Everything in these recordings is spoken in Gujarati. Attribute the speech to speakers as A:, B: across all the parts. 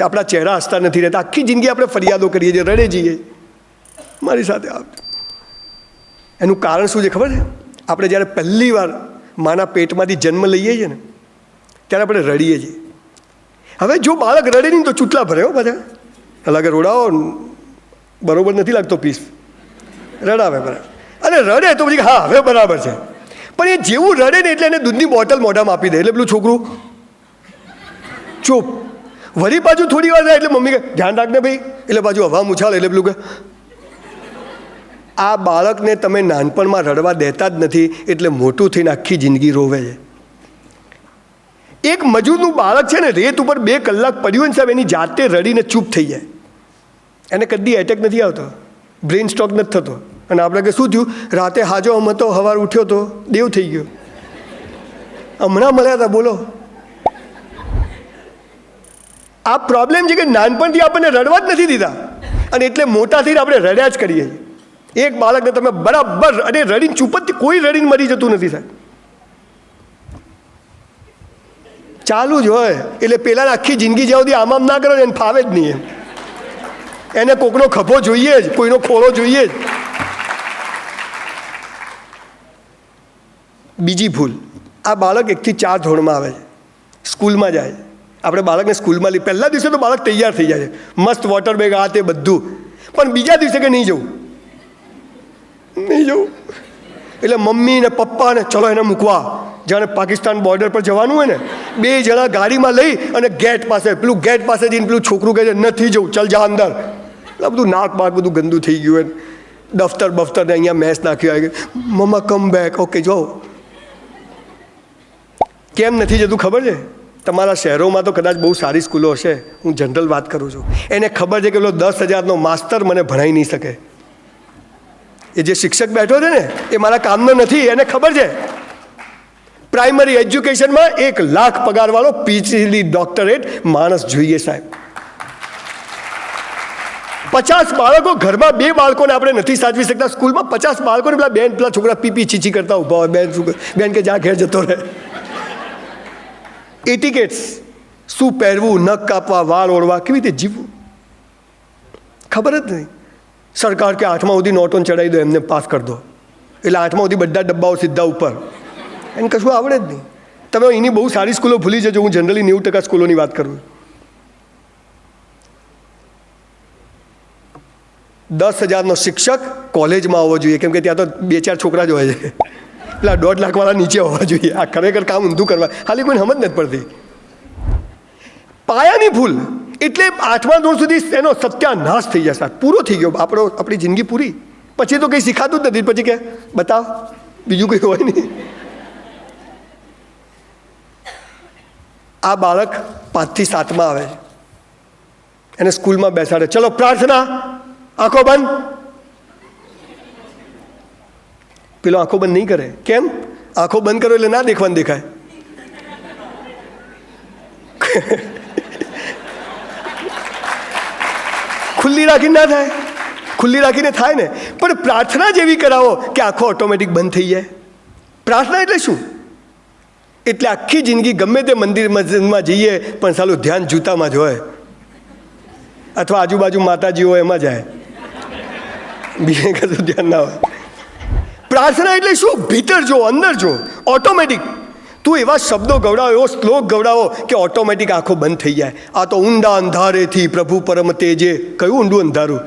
A: છે, આપણા ચહેરા હસતા નથી રહેતા. આખી જિંદગી આપણે ફરિયાદો કરીએ છીએ, રડે જઈએ. મારી સાથે આપ એનું કારણ શું છે ખબર છે? આપણે જ્યારે પહેલી વાર માના પેટમાંથી જન્મ લઈએ છીએ ને, ત્યારે આપણે રડીએ છીએ. હવે જો બાળક રડે નહીં તો ચૂંટલા ભરે હો બધા અલગ રોડાવો બરોબર નથી લાગતો પીસ. રડાવે બરાબર. અને રડે તો પછી હા, હવે બરાબર છે. પણ એ જેવું રડે ને એટલે એને દૂધની બોટલ મોઢામાં આપી દે, એટલે પેલું છોકરું ચૂપ. વળી પાછું થોડી વાર થાય એટલે મમ્મી કે ધ્યાન રાખને ભાઈ. એટલે પાછું હવા મૂછાળ એટલે પેલું કે આ બાળકને તમે નાનપણમાં રડવા દેતા જ નથી, એટલે મોટું થઈને આખી જિંદગી રોવે છે. એક મજૂરનું બાળક છે ને, રેત ઉપર બે કલાક પડ્યું ને સાહેબ, એની જાતે રડીને ચૂપ થઈ જાય. એને કદી એટેક નથી આવતો. બ્રેઇન સ્ટ્રોક નથી થતો. અને આપણે કે શું થયું? રાતે હાજો હમ હતો હવાર ઉઠ્યો તો, દેવ થઈ ગયો. હમણાં મળ્યા હતા, બોલો. આ પ્રોબ્લેમ છે કે નાનપણથી આપણને રડવા જ નથી દીધા. અને એટલે મોટા થઈને આપણે રડ્યા જ કરીએ. એક બાળકને તમે બરાબર અને રડીને ચૂપતથી કોઈ રડીને મરી જતું નથી સાહેબ. ચાલુ જ હોય. એટલે પહેલાં આખી જિંદગી જ્યાં સુધી આમ આમ ના કરો એને ફાવે જ નહીં એમ. એને કોકનો ખભો જોઈએ જ, કોઈનો ખોળો જોઈએ જ. બીજી ભૂલ. આ બાળક એકથી ચાર ધોરણમાં આવે છે. સ્કૂલમાં જાય છે. આપણે બાળકને સ્કૂલમાં લઈ પહેલા દિવસે તો બાળક તૈયાર થઈ જાય છે. મસ્ત વોટર બેગ આ તે બધું. પણ બીજા દિવસે કે નહીં જવું? નહીં જવું. એટલે મમ્મી ને પપ્પા ને ચલો એને મૂકવા. જાણે પાકિસ્તાન બોર્ડર પર જવાનું હોય ને, બે જણા ગાડીમાં લઈ અને ગેટ પાસે, પેલું ગેટ પાસે જઈને પેલું છોકરું કહે છે, નથી જવું, ચલ જા અંદર. એટલે બધું નાક બાક બધું ગંદુ થઈ ગયું હોય દફતર બફતરને અહીંયા મેસ નાખ્યું હોય મમ્મા કમ બેક ઓકે જો. કેમ નથી જતું ખબર છે? તમારા શહેરોમાં તો કદાચ બહુ સારી સ્કૂલો હશે. હું જનરલ વાત કરું છું. એને ખબર છે કે પેલો દસ હજારનો માસ્તર મને ભણાઈ નહીં શકે. એ જે શિક્ષક બેઠો છે ને, એ મારા કામનો નથી, એને ખબર છે. પ્રાઇમરી એજ્યુકેશનમાં એક લાખ પગારવાળો પીએચડી ડોક્ટરેટ માણસ જોઈએ સાહેબ. પચાસ બાળકો ઘરમાં બે બાળકોને આપણે નથી સાચવી શકતા. સ્કૂલમાં પચાસ બાળકોને પેલા બેન, પેલા છોકરા પીપી છીછી કરતા ઊભા હોય. બેન બેન કે જ્યાં ઘેર જતો રહે. એટિકેટ્સ શું પહેરવું, નખ કાપવા, વાળ ઓળવા, કેવી રીતે જીવવું? ખબર જ નહીં. સરકાર કે આઠમા સુધી નોટોન ચડાવી દો, એમને પાસ કરી દો. એટલે આઠમા સુધી બધા ડબ્બાઓ સીધા ઉપર. એને કશું આવડે જ નહીં. તમે એની બહુ સારી સ્કૂલો ભૂલી જજો, હું જનરલી નેવું ટકા સ્કૂલોની વાત કરું દસ હજારનો શિક્ષક કોલેજમાં આવવો જોઈએ, કેમ કે ત્યાં તો બે ચાર છોકરા જ હોય છે. પેલા દોઢ લાખવાળા નીચે હોવા જોઈએ. આ ખરેખર કામ ઊંધું કરવા. ખાલી કોઈને સમજ નથી પડતી. પાયાની ભૂલ. એટલે આઠમા ધોરણ સુધી એનો સત્યાનાશ થઈ જશે. પૂરો થઈ ગયો. આપણો આપણી જિંદગી પૂરી. પછી તો કંઈ શીખાતું જ નથી. પછી કે, બતાવ, બીજું કંઈ હોય નહીં. આ બાળક પાંચથી સાતમાં આવે. એને સ્કૂલમાં બેસાડે. ચલો, પ્રાર્થના. આંખો બંધ. પેલો આંખો બંધ નહીં કરે. કેમ? આંખો બંધ કરો એટલે ના દેખવાનું દેખાય. ખુલ્લી રાખીને ના થાય. ખુલ્લી રાખીને થાય ને. પણ પ્રાર્થના જેવી કરાવો કે આંખો ઓટોમેટિક બંધ થઈ જાય. પ્રાર્થના એટલે શું? એટલે આખી જિંદગી ગમે તે મંદિર મસ્જિદમાં જઈએ, પણ સાલું ધ્યાન જૂતામાં જ હોય. અથવા આજુબાજુ માતાજી હોય એમાં જાય. બીજે કશું ધ્યાન ના હોય. પ્રાર્થના એટલે શું? ભીતર જો, અંદર જો. ઓટોમેટિક તું એવા શબ્દો ગવડાવો, એવો શ્લોક ગવડાવો કે ઓટોમેટિક આંખો બંધ થઈ જાય. આ તો ઊંડા અંધારેથી પ્રભુ પરમ તેજે. કયું ઊંડું અંધારું?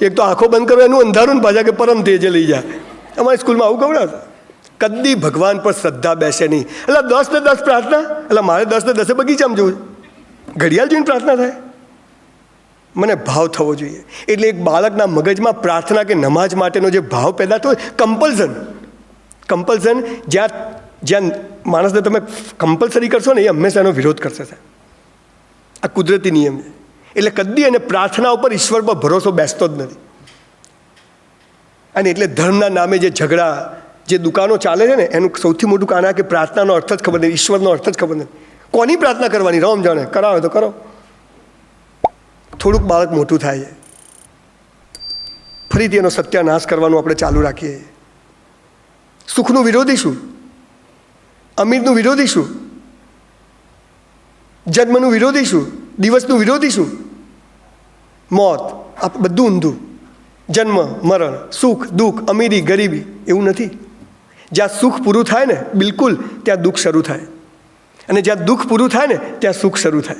A: એક તો આંખો બંધ કરો, એનું અંધારું ને પાછા કે પરમ તેજે લઈ જાય અમારી સ્કૂલમાં આવું ગવડાવતા. કદી ભગવાન પર શ્રદ્ધા બેસે નહીં. એટલે દસ ને દસ પ્રાર્થના? એટલે મારે દસ ને દસે બગીચામાં જવું ઘડિયાળ જોઈને પ્રાર્થના થાય. મને ભાવ થવો જોઈએ. એટલે એક બાળકના મગજમાં પ્રાર્થના કે નમાજ માટેનો જે ભાવ પેદા થયો કમ્પલ્સન કમ્પલ્સન જ્યાં જ્યાં માણસને તમે કમ્પલસરી કરશો ને એ હંમેશા એનો વિરોધ કરશે સાહેબ. આ કુદરતી નિયમ છે. એટલે કદી અને પ્રાર્થના ઉપર ઈશ્વર પર ભરોસો બેસતો જ નથી. અને એટલે ધર્મના નામે જે ઝઘડા, જે દુકાનો ચાલે છે ને, એનું સૌથી મોટું કારણ કે પ્રાર્થનાનો અર્થ જ ખબર નથી ઈશ્વરનો અર્થ જ ખબર નથી કોની પ્રાર્થના કરવાની? રામ જાણે. કરાવે તો કરો. થોડુંક બાળક મોટું થાય. ફરીથી એનો સત્યાનાશ કરવાનું આપણે ચાલુ રાખીએ. સુખનું વિરોધી શું? અમીરનું વિરોધી શું? જન્મનું વિરોધી શું? દિવસનું વિરોધી શું? મોત. આ બધું ઊંધું. જન્મ, મરણ, સુખ, દુઃખ, અમીરી, ગરીબી એવું નથી. જ્યાં સુખ પૂરું થાય ને, બિલકુલ ત્યાં દુઃખ શરૂ થાય. અને જ્યાં દુઃખ પૂરું થાય ને, ત્યાં સુખ શરૂ થાય.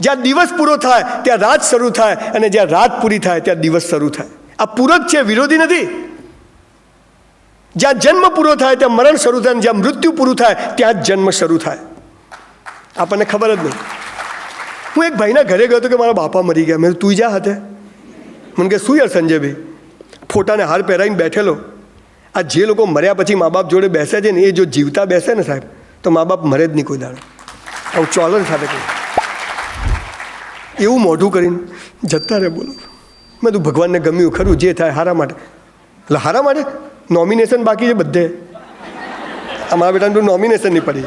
A: જ્યાં દિવસ પૂરો થાય, ત્યાં રાત શરૂ થાય અને જ્યાં રાત પૂરી થાય, ત્યાં દિવસ શરૂ થાય. આ પૂરક છે, વિરોધી નથી. જ્યાં જન્મ પૂરો થાય, ત્યાં મરણ શરૂ થાય અને જ્યાં મૃત્યુ પૂરું થાય, ત્યાં જ જન્મ શરૂ થાય. આપણને ખબર જ નહીં. હું એક ભાઈના ઘરે ગયો હતો કે મારા બાપા મરી ગયા. મેં તું જા હાથે. મને કે, શું યાર સંજયભાઈ? ફોટાને હાર પહેરાવીને બેઠેલો. આ જે લોકો મર્યા પછી મા બાપ જોડે બેસે છે ને, એ જો જીવતા બેસે ને સાહેબ, તો મા બાપ મરે જ નહીં કોઈ દાડો. આવું ચોલન સાથે કહ્યું એવું મોઢું કરીને જતા રહે બોલો મેં તું ભગવાનને ગમ્યું, ખરું, જે થાય હારા માટે. એટલે હારા માટે નોમિનેશન બાકી છે બધે. અમારા બેટાને તો નોમિનેશન નહીં પડી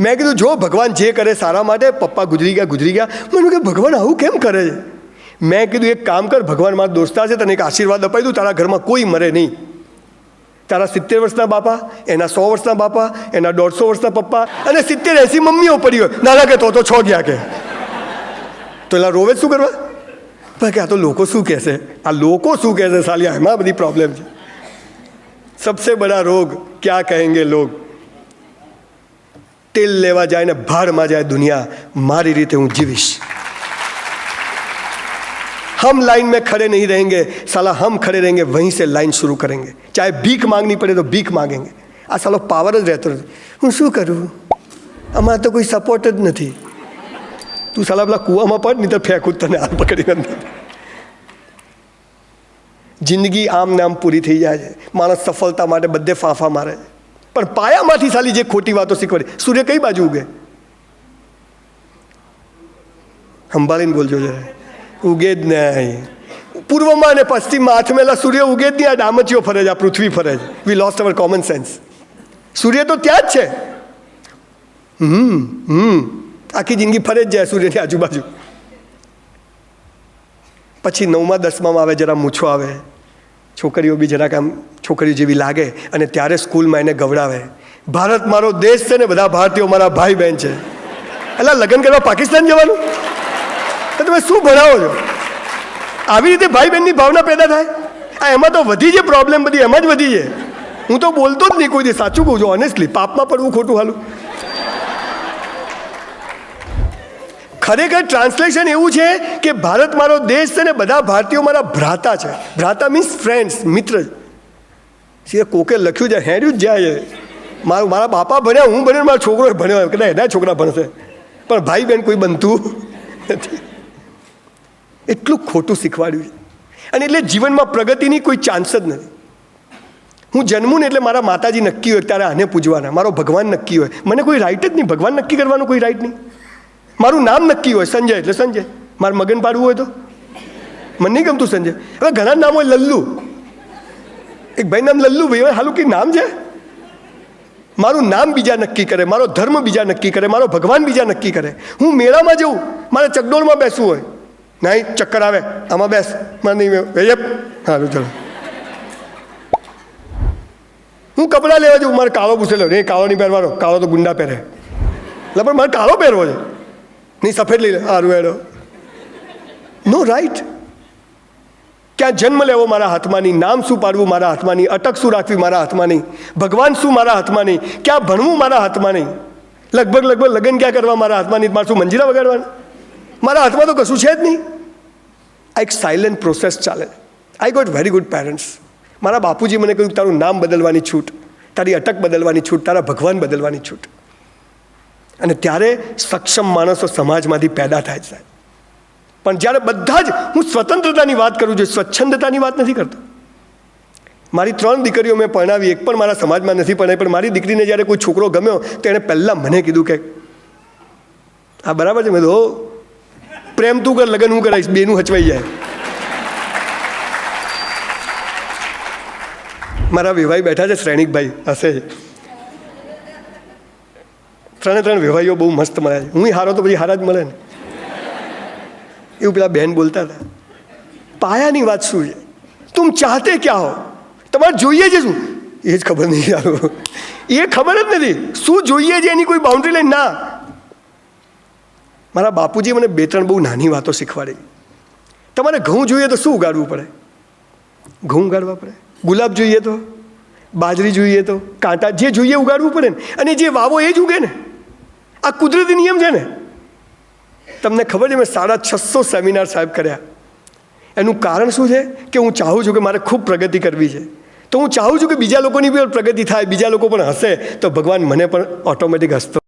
A: મેં કીધું, જો ભગવાન જે કરે સારા માટે, પપ્પા ગુજરી ગયા ગુજરી ગયા. મને કે ભગવાન આવું કેમ કરે છે? મેં કીધું, એક કામ કર, ભગવાન મારા દોસ્તા છે, તને એક આશીર્વાદ અપાઈ દઉં તારા ઘરમાં કોઈ મરે નહીં. તારા સિત્તેર વર્ષના બાપા, એના સો વર્ષના બાપા, એના દોઢસો વર્ષના પપ્પા અને સિત્તેર એંસી મમ્મીઓ પડી હોય. નાના કે તો તો છ ગયા કે. તો એલા રોવે જ શું કરવા પણ કે આ તો લોકો શું કહેશે આ લોકો શું કહેશે સાલી એમાં બધી પ્રોબ્લેમ છે સબસે બડા રોગ ક્યાં કહેંગે લોગ તેલ લેવા જાય ને ભાડમાં જાય દુનિયા મારી રીતે હું જીવીશ हम लाइन में खड़े नहीं रहेंगे साला हम खड़े रहेंगे वहीं से लाइन शुरू करेंगे चाहे भीख मांगनी पड़े तो भीख मांगेंगे આ સાલો પાવર જ રહેતો નથી હું શું કરું અમારે તો કોઈ સપોર્ટ જ નથી તું સાલા પેલા કૂવામાં પડ નહીં તો ફેંકું તને હાથ પકડીને જિંદગી આમ ને આમ પૂરી થઈ જાય છે. માણસ સફળતા માટે બધે ફાંફા મારે છે. પણ પાયામાંથી સાલી જે ખોટી વાતો શીખવાડે, સૂર્ય કઈ બાજુ ઉગે? સંભાળીને બોલજો જરા. ઉગે જ નહીં. પૂર્વમાં અને પશ્ચિમમાં આથમેલા સૂર્ય ઉગે જ નહીં, આ ડામચીઓ ફરે છે, આ પૃથ્વી ફરે છે. We lost our common sense સૂર્ય તો ત્યાં જ છે. હમ હમ. આખી જિંદગી ફરે જ જાય સૂર્યની આજુબાજુ. પછી નવમા, દસમામાં આવે, જરા મૂછો આવે. છોકરીઓ બી જરાક આમ છોકરીઓ જેવી લાગે અને ત્યારે સ્કૂલમાં એને ગવડાવે. ભારત મારો દેશ છે ને, બધા ભારતીયો મારા ભાઈ બહેન છે. એટલે લગ્ન કરવા પાકિસ્તાન જવાનું? તો તમે શું ભણાવો છો? આવી રીતે ભાઈ બહેનની ભાવના પેદા થાય? આ એમાં તો વધી છે પ્રોબ્લેમ બધી, એમાં જ વધી છે. હું તો બોલતો જ નહીં કોઈ દે, સાચું કહું છું ઓનેસ્ટલી પાપમાં પડવું ખોટું હાલું. ખરેખર ટ્રાન્સલેશન એવું છે કે ભારત મારો દેશ છે ને બધા ભારતીયો મારા ભ્રાતા છે. ભ્રાતા મીન્સ ફ્રેન્ડ્સ મિત્ર. છે કોકે લખ્યું છે? હેર્યું જ જાય મારું, મારા બાપા ભણ્યા, હું ભણ્યો મારો છોકરો ભણ્યો કદાચ એના છોકરા ભણશે. પણ ભાઈ બહેન કોઈ બનતું નથી. એટલું ખોટું શીખવાડ્યું છે. અને એટલે જીવનમાં પ્રગતિની કોઈ ચાન્સ જ નથી. હું જન્મું ને એટલે મારા માતાજી નક્કી હોય ત્યારે આને પૂજવાના. મારો ભગવાન નક્કી હોય. મને કોઈ રાઈટ જ નહીં. ભગવાન નક્કી કરવાનું કોઈ રાઈટ નહીં. મારું નામ નક્કી હોય, સંજય, એટલે સંજય. મારે મગન પાડવું હોય તો? મને નહીં ગમતું સંજય. હવે ઘણા નામ હોય લલ્લુ. એક ભાઈ નામ લલ્લુ, ભાઈ હાલું કંઈ નામ છે? મારું નામ બીજા નક્કી કરે, મારો ધર્મ બીજા નક્કી કરે, મારો ભગવાન બીજા નક્કી કરે. હું મેળામાં જઉં, મારે ચકડોળમાં બેસવું હોય. નહીં, ચક્કર આવે, આમાં બેસ. મને નહીં વેયપ સારું ચલો. હું કપડાં લેવા જઉં, મારે કાળો પૂછેલો, નહીં, કાળો નહીં પહેરવાનો, કાળો તો ગુંડા પહેરે. એટલે પણ મારે કાળો પહેરવો છે. નહીં સફેદ લઈ સારું એડો નો રાઈટ ક્યાં જન્મ લેવો મારા હાથમાં નહીં નામ શું પાડવું મારા હાથમાં નહીં અટક શું રાખવી મારા હાથમાં નહીં ભગવાન શું મારા હાથમાં નહીં ક્યાં ભણવું મારા હાથમાં નહીં લગભગ લગભગ લગ્ન ક્યાં કરવા મારા હાથમાં નહીં મારે શું મંજીરા વગાડવાના મારા હાથમાં તો કશું છે જ નહીં આ એક સાયલન્ટ પ્રોસેસ ચાલે I got very good parents મારા બાપુજી મને કહ્યું, તારું નામ બદલવાની છૂટ, તારી અટક બદલવાની છૂટ, તારા ભગવાન બદલવાની છૂટ. અને ત્યારે સક્ષમ માણસો સમાજમાંથી પેદા થાય છે. પણ જ્યારે બધા જ હું સ્વતંત્રતાની વાત કરું છું, સ્વચ્છંદતાની વાત નથી કરતો. મારી ત્રણ દીકરીઓ મેં પરણાવી, એક પણ મારા સમાજમાં નથી પરણાવી, પણ મારી દીકરીને જ્યારે કોઈ છોકરો ગમ્યો, તો એણે પહેલાં મને કીધું કે આ બરાબર છે. મેં તો પ્રેમ તું કર, લગ્ન હું કરાવીશ, બેનું હચવાઈ જાય. મારા વિવાહી બેઠા છે, શ્રેણિકભાઈ હશે. ત્રણે ત્રણ વેવાઈઓ બહુ મસ્ત મળ્યા છે. હું હારો તો પછી હારા જ મળે ને. એવું પેલા બેન બોલતા હતા. પાયાની વાત શું છે? તું ચાહતે ક્યાં હો? તમારે જોઈએ છે શું? એ જ ખબર નહીં યાર. એ ખબર જ નથી. શું જોઈએ છે એની કોઈ બાઉન્ડ્રી લાઈન ના. મારા બાપુજી મને બે ત્રણ બહુ નાની વાતો શીખવાડી તમારે ઘઉં જોઈએ તો શું ઉગાડવું પડે? ઘઉં ઉગાડવા પડે? ગુલાબ જોઈએ તો? બાજરી જોઈએ તો? કાંટા જે જોઈએ ઉગાડવું પડે ને. અને જે વાવો એ જ ઉગે ને. આ કુદરતી નિયમ છે ને? તમને ખબર છે મેં સાડા છસો સેમિનાર સાહેબ કર્યા. એનું કારણ શું છે? કે હું ચાહું છું કે મારે ખૂબ પ્રગતિ કરવી છે. તો હું ચાહું છું કે બીજા લોકોની પણ પ્રગતિ થાય, બીજા લોકો પણ હશે, તો ભગવાન મને પણ ઓટોમેટિક હસતો